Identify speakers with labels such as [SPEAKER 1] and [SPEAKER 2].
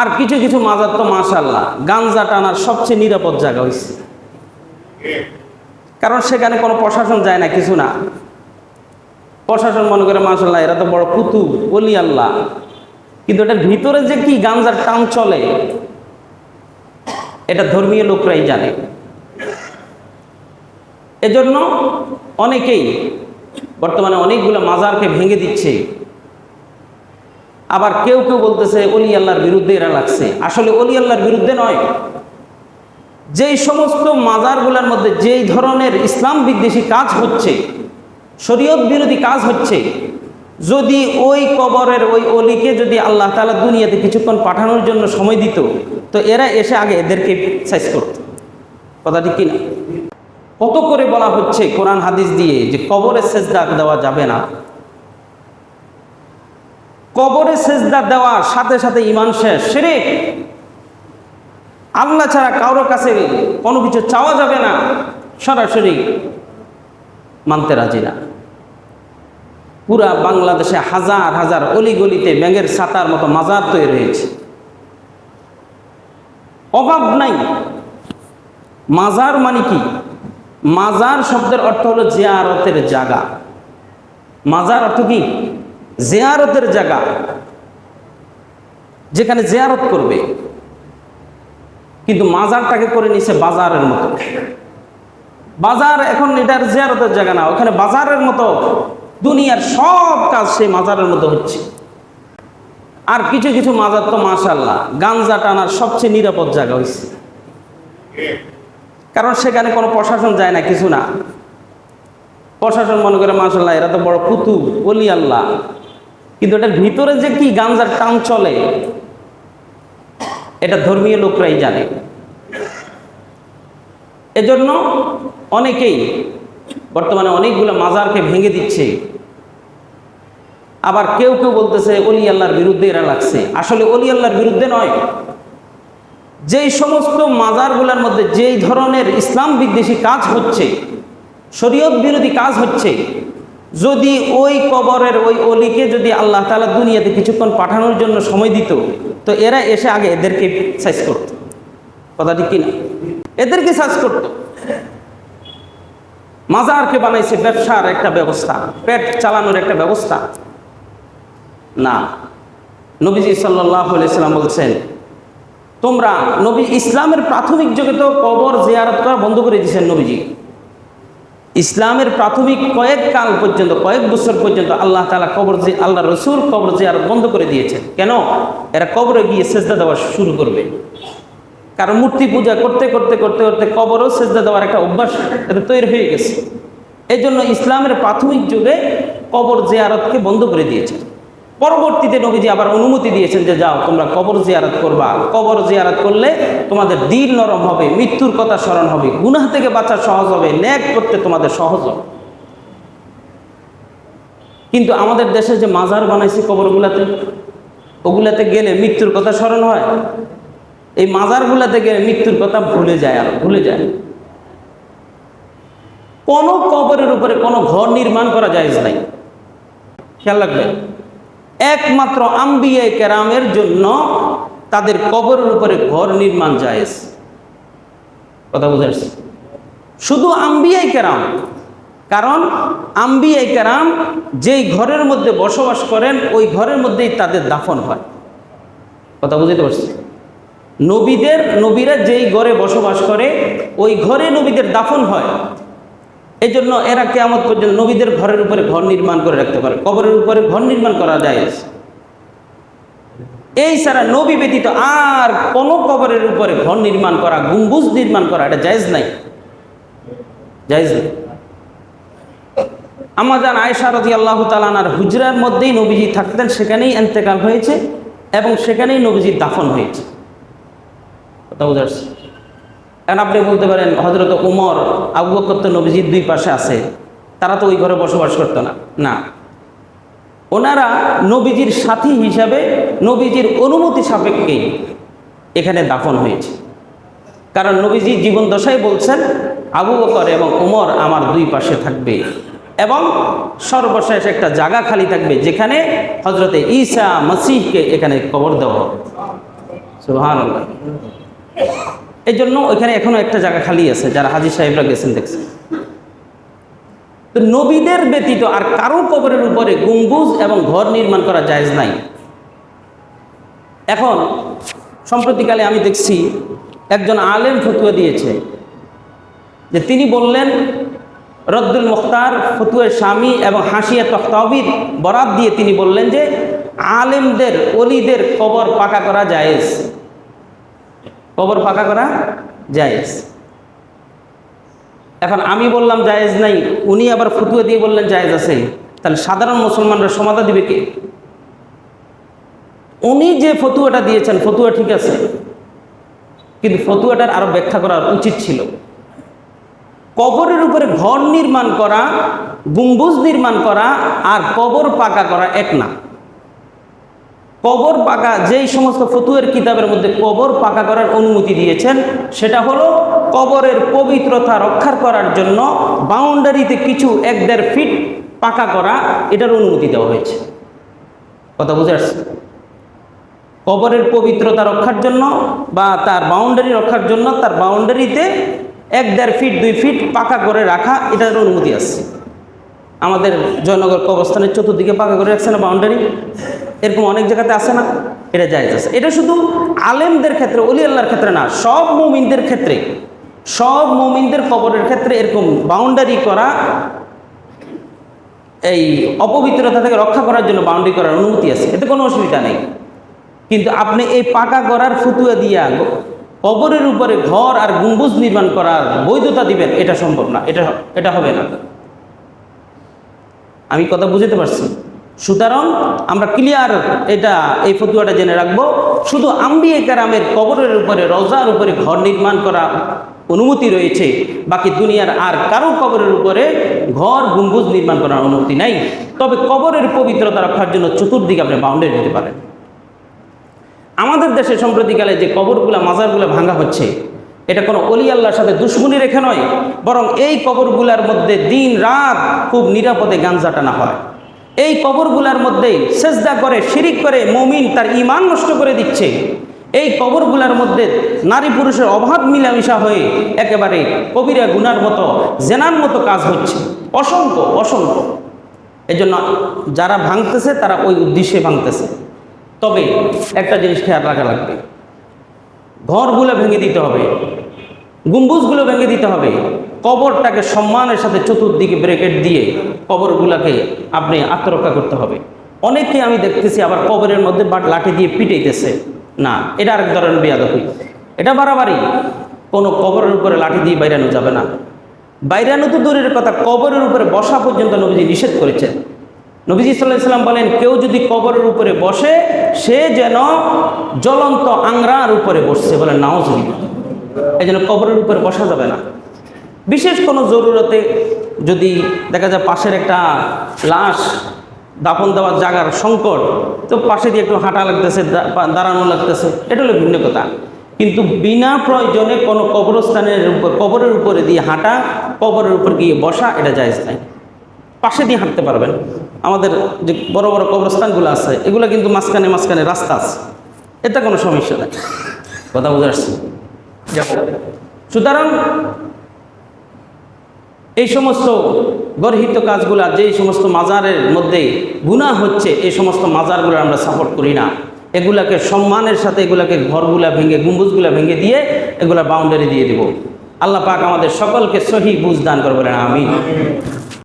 [SPEAKER 1] আর কিছু কিছু মাজার তো মাশাল্লাহ গাঞ্জা টানার সবচেয়ে নিরাপদ জায়গা হয়েছে কারণ সেখানে কোনো প্রশাসন যায় না, কিছু না। প্রশাসন মনে করে মাশাল্লাহ এরা তো বড় কুতুব বলি আল্লাহ। কিন্তু এটার ভিতরে যে কি গাঞ্জার টান চলে, এটা ধর্মীয় লোকরাই জানে। এজন্য অনেকেই বর্তমানে অনেকগুলো মাজারকে ভেঙে দিচ্ছে। আবার কেউ কেউ বলতেছে, অলি আল্লাহর বিরুদ্ধে এরা লাগছে। আসলে অলি আল্লাহর বিরুদ্ধে নয়। যেই সমস্ত মাজারগুলোর মধ্যে যেই ধরনের ইসলাম বিদ্বেষী কাজ হচ্ছে, শরীয়ত বিরোধী কাজ হচ্ছে, যদি ওই কবরের ওই অলিকে যদি আল্লাহ তালা দুনিয়াতে কিছুক্ষণ পাঠানোর জন্য সময় দিত, তো এরা এসে আগে এদেরকে সাইজ করত। কথা ঠিক কিনা? কত করে বলা হচ্ছে কোরআন হাদিস দিয়ে যে কবরে সেজদা দেওয়া যাবে না? কবরে সেজদা দেওয়ার সাথে সাথে ইমান শেষ। সেরে আল্লাহ ছাড়া কারোর কাছে কোনো কিছু চাওয়া যাবে না। সরাসরি মানতে রাজি না। পুরা বাংলাদেশে হাজার হাজার অলিগলিতে ব্যাঙের ছাতার মতো মাজার তৈরি হয়েছে। অভাব নাই। মাজার মানে কি? মাজার শব্দের অর্থ হলো জিয়ারতের জায়গা। মাজার অর্থ কি? জিয়ারতের জায়গা। যেখানে জেয়ারত করবে। কিন্তু মাজারটাকে করে নিছে বাজারের মতো। বাজার এখন এটার জেয়ারতের জায়গা না, ওখানে বাজারের মতো দুনিয়ার সব কাজ সেই মাজারের মতো হচ্ছে। আর কিছু কিছু মাজার তো মাশাল্লাহ গাঞ্জা টানার সবচেয়ে নিরাপদ জায়গা হয়েছে কারণ সেখানে কোনো প্রশাসন যায় না, কিছু না। প্রশাসন মনে করে মাশাল্লাহ এরা তো বড় কুতুব বলি আল্লাহ। কিন্তু এটার ভিতরে যে কি গাঞ্জার টান চলে, এটা ধর্মীয় লোকরাই জানে। এজন্য অনেকেই বর্তমানে অনেকগুলো মাজারকে ভেঙে দিচ্ছে। আবার কেউ কেউ বলতেছে, অলি আল্লাহর বিরুদ্ধে এরা লাগছে। আসলে অলি আল্লাহর বিরুদ্ধে নয়। যেই সমস্ত মাজারগুলোর মধ্যে যেই ধরনের ইসলাম বিদ্বেষী কাজ হচ্ছে, শরীয়ত বিরোধী কাজ হচ্ছে যদি ওই কবরের ওই অলিকে যদি আল্লাহ তালা দুনিয়াতে কিছুক্ষণ পাঠানোর জন্য সময় দিত, তো এরা এসে আগে এদেরকে সাইজ করত। কথা ঠিক কিনা? এদেরকে সার্চ করত। মাজারকে বানাইছে ব্যবসার একটা ব্যবস্থা, পেট চালানোর একটা ব্যবস্থা। না। নবীজি সাল্লাহ সাল্লাম বলছেন, তোমরা নবী ইসলামের প্রাথমিক যুগে তো কবর জিয়ারত করা বন্ধ করে দিয়েছেন নবীজি। ইসলামের প্রাথমিক কয়েক কাল পর্যন্ত, কয়েক বছর পর্যন্ত আল্লাহ তালা কবর যে আল্লাহ রসুল কবর যে আর বন্ধ করে দিয়েছেন। কেন? এরা কবরে গিয়ে সেজদা দেওয়া শুরু করবে। কারণ মূর্তি পূজা করতে করতে করতে করতে কবরও সেজদা দেওয়ার একটা অভ্যাস এটা তৈরি হয়ে গেছে। এই জন্য ইসলামের প্রাথমিক যুগে কবর যে আরতকে বন্ধ করে দিয়েছেন পরবর্তীতে নবীজি আবার অনুমতি দিয়েছেন যে যাও, তোমরা কবর জিয়ারত করবা। কবর জিয়ারত করলে তোমাদের দিল নরম হবে, মৃত্যুর কথা স্মরণ হবে, গুনাহ থেকে বাঁচা সহজ হবে, ন্যাক করতে তোমাদের সহজ হবে। কিন্তু আমাদের দেশে যে মাজার বানাইছে কবরগুলাতে, ওগুলাতে গেলে মৃত্যুর কথা স্মরণ হয়। এই মাজারগুলাতে গেলে মৃত্যুর কথা ভুলে যায় আর ভুলে যায় কোনো কবরের উপরে কোনো ঘর নির্মাণ করা যায় নাই। খেয়াল রাখবেন। একমাত্র আম্বিয়াই কেরামের জন্য তাদের কবরের উপরে ঘর নির্মাণ জায়েজ। কথা বুঝে আসছে? শুধু আম্বিয়াই কেরাম, কারণ আম্বিয়াই কেরাম যেই ঘরের মধ্যে বসবাস করেন, ওই ঘরের মধ্যেই তাদের দাফন হয়। কথা বুঝতে পারছি নবীদের, নবীরা যেই ঘরে বসবাস করে, ওই ঘরে নবীদের দাফন হয়। এই জন্য এরা কেমন পর্যন্ত নবীদের ঘরের উপরে ঘর নির্মাণ করে রাখতে পারে, কবরের উপরে ঘর নির্মাণ করা যায়। এই ছাড়া নবী ব্যতীত আর কোনো কবরের উপরে ঘর নির্মাণ করা, গুম্বুজ নির্মাণ করা, এটা জায়েজ নাই। জায়েজ নেই। আমাজান আয়সা রদি আল্লাহ তালানার হুজরার মধ্যেই নবীজি থাকতেন, সেখানেই এন্তেকাল হয়েছে এবং সেখানেই নবীজির দাফন হয়েছে। কথা বুঝতে পারছি এখন আপনি বলতে পারেন হজরত উমর, আবু নবীজির দুই পাশে আছে। তারা তো ওই ঘরে বসবাস করতো না। না। ওনারা নবীজির সাথী হিসাবে নবীজির অনুমতি সাপেক্ষেই এখানে দাফন হয়েছে। কারণ নবীজি জীবন দশায় বলছেন, আবু বকর এবং উমর আমার দুই পাশে থাকবে এবং সর্বশেষ একটা জায়গা খালি থাকবে যেখানে হজরতে ঈসা মসিহকে এখানে কবর দেওয়া হবে। সুহান এই জন্য ওইখানে এখনও একটা জায়গা খালি আছে, যারা হাজির সাহেবরা গেছেন দেখছেন। তো নবীদের ব্যতীত আর কারও কবরের উপরে গম্বুজ এবং ঘর নির্মাণ করা জায়েজ নাই। এখন, সম্প্রতিকালে আমি দেখছি, একজন আলেম ফতুয়া দিয়েছে, যে তিনি বললেন রদ্দুল মুখতার ফতুয়ের স্বামী এবং হাসিয়া তখতাবির বরাত দিয়ে তিনি বললেন যে, আলেমদের অলিদের কবর পাকা করা জায়েজ। কবর পাকা করা জায়েজ। এখন আমি বললাম জায়েজ নাই, উনি আবার ফতুয়া দিয়ে বললেন জায়েজ আছে। তাহলে সাধারণ মুসলমানরা সমাধা দিবে কে? উনি যে ফতুয়াটা দিয়েছেন, ফতুয়া ঠিক আছে। কিন্তু ফতুয়াটার আরও ব্যাখ্যা করা উচিত ছিল। কবরের উপরে ঘর নির্মাণ করা, গুম্বুজ নির্মাণ করা আর কবর পাকা করা এক না। কবর পাকা, যেই সমস্ত ফতুয়ের কিতাবের মধ্যে কবর পাকা করার অনুমতি দিয়েছেন, সেটা হলো কবরের পবিত্রতা রক্ষা করার জন্য বাউন্ডারিতে কিছু এক দেড় ফিট পাকা করা, এটার অনুমতি দেওয়া হয়েছে। কথা বুঝে আসছে? কবরের পবিত্রতা রক্ষার জন্য বা তার বাউন্ডারি রক্ষার জন্য তার বাউন্ডারিতে এক দেড় ফিট, দুই ফিট পাকা করে রাখা, এটার অনুমতি আছে। আমাদের জয়নগর কবরস্থানের চতুর্দিকে পাকা করে রাখছে না বাউন্ডারি? এরকম অনেক জায়গাতে আছে না? এটা জায়জ আছে। এটা শুধু আলেমদের ক্ষেত্রে, অলি আল্লাহর ক্ষেত্রে না, সব মুমিনদের ক্ষেত্রে, সব মুমিনদের কবরের ক্ষেত্রে এরকম বাউন্ডারি করা, এই অপবিত্রতা থেকে রক্ষা করার জন্য বাউন্ডারি করার অনুমতি আছে। এতে কোনো অসুবিধা নেই। কিন্তু আপনি এই পাকা করার ফুতুয়া দিয়া কবরের উপরে ঘর আর গম্বুজ নির্মাণ করার বৈধতা দিবেন, এটা সম্ভব না। এটা এটা হবে না। আমি কথা বুঝতে পারছি? সুতরাং আমরা ক্লিয়ার এটা, এই ফতুয়াটা জেনে রাখব। শুধু আম্বিয়ে কারামের কবরের উপরে, রোজার উপরে ঘর নির্মাণ করা অনুমতি রয়েছে। বাকি দুনিয়ার আর কারও কবরের উপরে ঘর, গম্বুজ নির্মাণ করার অনুমতি নাই। তবে কবরের পবিত্রতা রক্ষার জন্য চতুর্দিকে আপনি বাউন্ডারি দিতে পারেন। আমাদের দেশে সম্প্রতিকালে যে কবরগুলো, মাজারগুলো ভাঙা হচ্ছে, এটা কোনো অলি আল্লাহর সাথে দুশ্মনী রেখে নয়, বরং এই কবরগুলার মধ্যে দিন রাত খুব নিরাপদে গাঞ্জা টানা হয়। এই কবরগুলার মধ্যে সেজদা করে, শিরিক করে মমিন তার ইমান নষ্ট করে দিচ্ছে। এই কবরগুলার মধ্যে নারী পুরুষের অভাব মিলামিশা হয়ে একেবারে কবিরা গুনার মতো, জেনার মতো কাজ হচ্ছে। অসংখ্য অসংখ্য। এজন্য যারা ভাঙতেছে, তারা ওই উদ্দেশ্যে ভাঙতেছে। তবে একটা জিনিস খেয়াল রাখা লাগবে। ঘরগুলো ভেঙে দিতে হবে। গম্বুজগুলো ভেঙে দিতে হবে। কবরটাকে সম্মানের সাথে চতুর্দিকে ব্রেকেট দিয়ে কবরগুলোকে আপনি আত্মরক্ষা করতে হবে। অনেকে আমি দেখতেছি আবার কবরের মধ্যে বাট লাঠি দিয়ে পিটাইতেছে। না, এটা আরেক ধরনের বেয়াদবি। এটা বাড়াবাড়ি। কোনো কবরের উপরে লাঠি দিয়ে বাইরানো যাবে না। বাইরানো তো দূরের কথা, কবরের উপরে বসা পর্যন্ত নবীজি নিষেধ করেছেন। নবীজি সাল্লাহ সাল্লাম বলেন, কেউ যদি কবরের উপরে বসে, সে যেন জ্বলন্ত আংরার উপরে বসছে বলেন নাওজ এই জন্য কবরের উপরে বসা যাবে না। বিশেষ কোনো জরুরতে যদি দেখা যায় পাশের একটা লাশ দাপন দেওয়ার জায়গার সংকট, তো পাশে দিয়ে একটু হাঁটা লাগতেছে দাঁড়ানো লাগতেছে, এটা হলো ভিন্ন কথা। কিন্তু বিনা প্রয়োজনে কোনো কবরস্থানের উপর, কবরের উপরে দিয়ে হাঁটা, কবরের উপর গিয়ে বসা, এটা জায়জ নাই। পাশে দিয়ে হাঁটতে পারবেন। আমাদের যে বড় বড় কবরস্থানগুলো আছে, এগুলো কিন্তু মাঝখানে মাঝখানে রাস্তা আছে। এটা কোনো সমস্যা নেই। কথা বুঝে আসছি সুতরাং এই সমস্ত গর্হিত কাজগুলা, যেই সমস্ত মাজারের মধ্যে গুণা হচ্ছে, এই সমস্ত মাজারগুলো আমরা সাপোর্ট করি না। এগুলাকে সম্মানের সাথে এগুলাকে ঘরগুলা ভেঙে, গম্বুজগুলা ভেঙে দিয়ে এগুলা বাউন্ডারি দিয়ে দেব। আল্লাহ পাক আমাদের সকলকে সহি বুঝ দান করবেন আমি